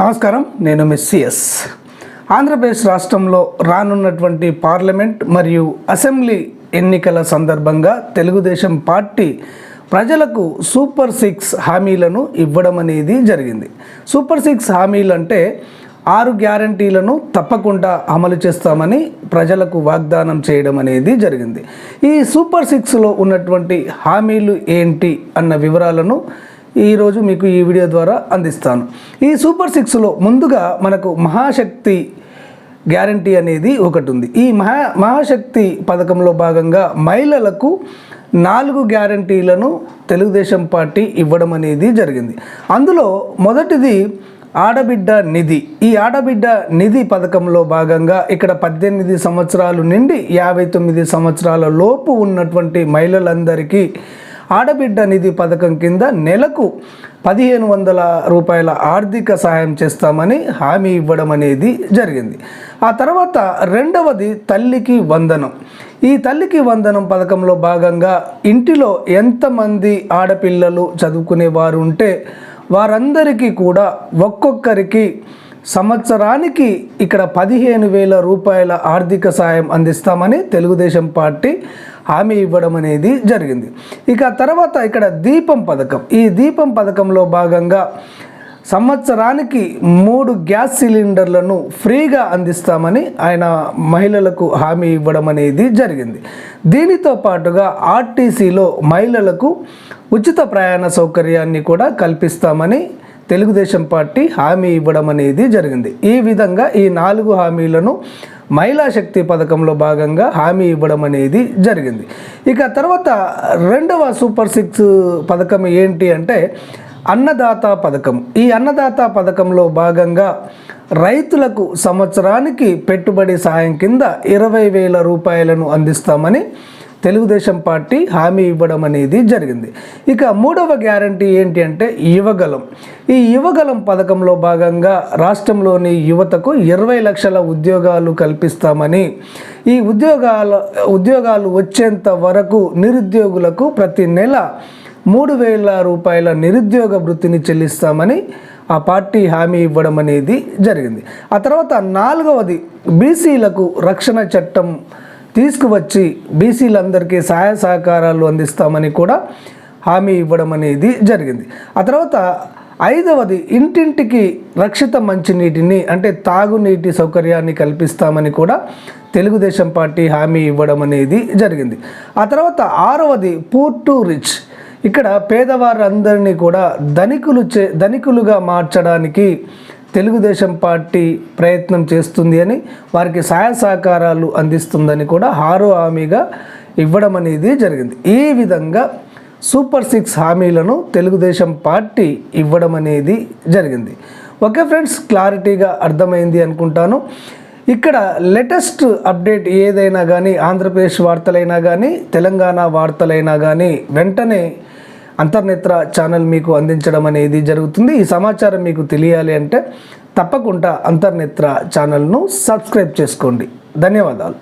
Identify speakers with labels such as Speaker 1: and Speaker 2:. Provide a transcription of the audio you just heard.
Speaker 1: నమస్కారం నేను మిస్సిఎస్ ఆంధ్రప్రదేశ్ రాష్ట్రంలో రానున్నటువంటి పార్లమెంట్ మరియు అసెంబ్లీ ఎన్నికల సందర్భంగా తెలుగుదేశం పార్టీ ప్రజలకు సూపర్ సిక్స్ హామీలను ఇవ్వడం అనేది జరిగింది. సూపర్ సిక్స్ హామీలు అంటే ఆరు గ్యారంటీలను తప్పకుండా అమలు చేస్తామని ప్రజలకు వాగ్దానం చేయడం అనేది జరిగింది. ఈ సూపర్ సిక్స్లో ఉన్నటువంటి హామీలు ఏంటి అన్న వివరాలను ఈరోజు మీకు ఈ వీడియో ద్వారా అందిస్తాను. ఈ సూపర్ సిక్స్లో ముందుగా మనకు మహాశక్తి గ్యారంటీ అనేది ఒకటి ఉంది ఈ మహా మహాశక్తి పథకంలో భాగంగా మహిళలకు నాలుగు గ్యారంటీలను తెలుగుదేశం పార్టీ ఇవ్వడం అనేది జరిగింది. అందులో మొదటిది ఆడబిడ్డ నిధి. ఈ ఆడబిడ్డ నిధి పథకంలో భాగంగా ఇక్కడ పద్దెనిమిది సంవత్సరాలు నుండి యాభై తొమ్మిది సంవత్సరాల లోపు ఉన్నటువంటి మహిళలందరికీ ఆడబిడ్డ నిధి పథకం కింద నెలకు పదిహేను వందల రూపాయల ఆర్థిక సహాయం చేస్తామని హామీ ఇవ్వడం అనేది జరిగింది. ఆ తర్వాత రెండవది తల్లికి వందనం. ఈ తల్లికి వందనం పథకంలో భాగంగా ఇంటిలో ఎంతమంది ఆడపిల్లలు చదువుకునే వారు ఉంటే వారందరికీ కూడా ఒక్కొక్కరికి సంవత్సరానికి ఇక్కడ పదిహేను వేల రూపాయల ఆర్థిక సాయం అందిస్తామని తెలుగుదేశం పార్టీ హామీ ఇవ్వడం అనేది జరిగింది. ఇక తర్వాత ఇక్కడ దీపం పథకం. ఈ దీపం పథకంలో భాగంగా సంవత్సరానికి మూడు గ్యాస్ సిలిండర్లను ఫ్రీగా అందిస్తామని ఆయన మహిళలకు హామీ ఇవ్వడం అనేది జరిగింది. దీనితో పాటుగా ఆర్టీసీలో మహిళలకు ఉచిత ప్రయాణ సౌకర్యాన్ని కూడా కల్పిస్తామని తెలుగుదేశం పార్టీ హామీ ఇవ్వడం అనేది జరిగింది. ఈ విధంగా ఈ నాలుగు హామీలను మహిళా శక్తి పథకంలో భాగంగా హామీ ఇవ్వడం అనేది జరిగింది. ఇక తర్వాత రెండవ సూపర్ సిక్స్ పథకం ఏంటి అంటే అన్నదాత పథకం. ఈ అన్నదాత పథకంలో భాగంగా రైతులకు సంవత్సరానికి పెట్టుబడి సాయం కింద ఇరవై వేల రూపాయలను అందిస్తామని తెలుగుదేశం పార్టీ హామీ ఇవ్వడం అనేది జరిగింది. ఇక మూడవ గ్యారంటీ ఏంటి అంటే యువగలం. ఈ యువగలం పథకంలో భాగంగా రాష్ట్రంలోని యువతకు ఇరవై లక్షల ఉద్యోగాలు కల్పిస్తామని ఈ ఉద్యోగాల ఉద్యోగాలు వచ్చేంత వరకు నిరుద్యోగులకు ప్రతి నెల మూడు వేల రూపాయల నిరుద్యోగ వృత్తిని చెల్లిస్తామని ఆ పార్టీ హామీ ఇవ్వడం అనేది జరిగింది. ఆ తర్వాత నాలుగవది బీసీలకు రక్షణ చట్టం తీసుకువచ్చి బీసీలందరికీ సహాయ సహకారాలు అందిస్తామని కూడా హామీ ఇవ్వడం అనేది జరిగింది. ఆ తర్వాత ఐదవది ఇంటింటికి రక్షిత మంచినీటిని అంటే తాగునీటి సౌకర్యాన్ని కల్పిస్తామని కూడా తెలుగుదేశం పార్టీ హామీ ఇవ్వడం అనేది జరిగింది. ఆ తర్వాత ఆరవది పూర్ టు రిచ్ ఇక్కడ పేదవారందరినీ కూడా ధనికులు చే ధనికులుగా మార్చడానికి తెలుగుదేశం పార్టీ ప్రయత్నం చేస్తుంది అని వారికి సహాయ సహకారాలు అందిస్తుందని కూడా హారో హామీగా ఇవ్వడం అనేది జరిగింది. ఈ విధంగా సూపర్ సిక్స్ హామీలను తెలుగుదేశం పార్టీ ఇవ్వడం అనేది జరిగింది. ఓకే ఫ్రెండ్స్ క్లారిటీగా అర్థమైంది అనుకుంటాను. ఇక్కడ లేటెస్ట్ అప్డేట్ ఏదైనా కానీ ఆంధ్రప్రదేశ్ వార్తలైనా కానీ తెలంగాణ వార్తలైనా కానీ వెంటనే అంతర్నేత్ర ఛానల్ మీకు అందించడం అనేది జరుగుతుంది. ఈ సమాచారం మీకు తెలియాలి అంటే తప్పకుండా అంతర్నేత్ర ఛానల్ను సబ్స్క్రైబ్ చేసుకోండి. ధన్యవాదాలు.